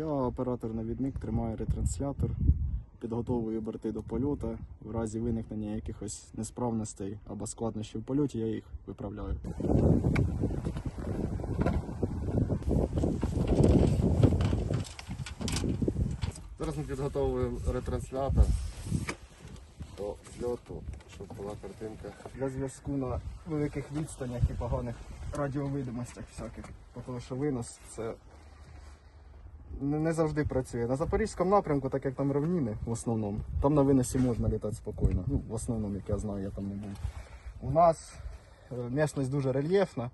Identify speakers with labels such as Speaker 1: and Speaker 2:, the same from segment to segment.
Speaker 1: Я оператор-навідник, тримаю ретранслятор, підготовую борти до польоту. В разі виникнення якихось несправностей або складнощів в польоті, я їх виправляю.
Speaker 2: Зараз ми підготовуємо ретранслятор до зльоту, щоб була картинка.
Speaker 1: Для зв'язку на великих відстанях і поганих радіовидимостях всяких. Тому що винос це не завжди працює. На запорізькому напрямку, так як там равніни в основному, там на виносі можна літати спокійно. Ну, в основному, як я знаю, я там не був. У нас е, місцевість дуже рельєфна,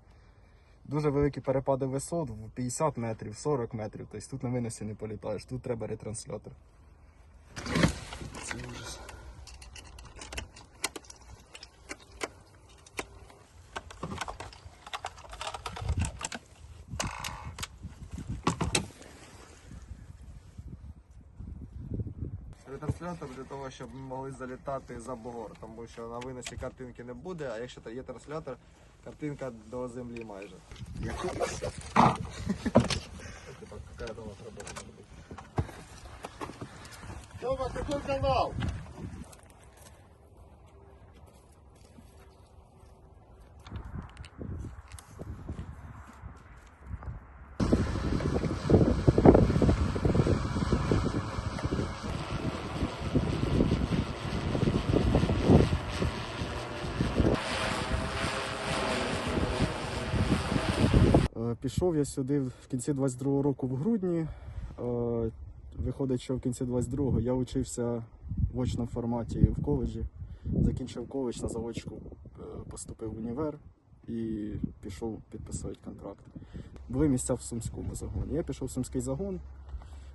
Speaker 1: дуже великі перепади висот в 50 метрів, 40 метрів. Тобто тут на виносі не політаєш, тут треба ретранслятор. Це ужас.
Speaker 2: Ретранслятор для того, щоб ми могли залітати за бугор, тому що на виносі картинки не буде, а якщо є транслятор, картинка до землі майже.
Speaker 3: Тома, какой канал?
Speaker 1: Пішов я сюди в кінці 22-го року в грудні. Е, Виходить, що в кінці 22-го я учився в очному форматі в коледжі. Закінчив коледж на заводчику, е, поступив в універ і пішов підписувати контракт. Були місця в Сумському загоні. Я пішов в Сумський загон,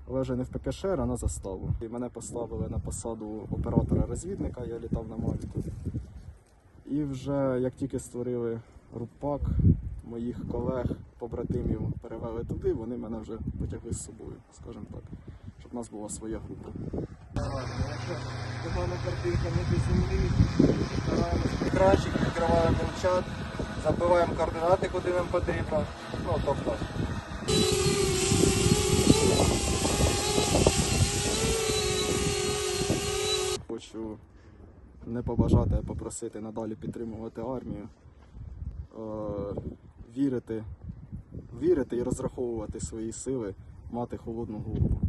Speaker 1: але вже не в ПКШР, а на заставу. І мене поставили на посаду оператора-розвідника, я літав на Мавіку. І вже як тільки створили РУПАК, моїх колег, побратимів перевели туди, вони мене вже потягли з собою, скажімо так, щоб в нас була своя група.
Speaker 2: Погана картинка не до землі, стараємось краще, відкриваємо чат, забиваємо координати, куди нам потрібно. Ну, тобто.
Speaker 1: Хочу не побажати, а попросити надалі підтримувати армію, е, вірити, вірити і розраховувати свої сили, мати холодну голову.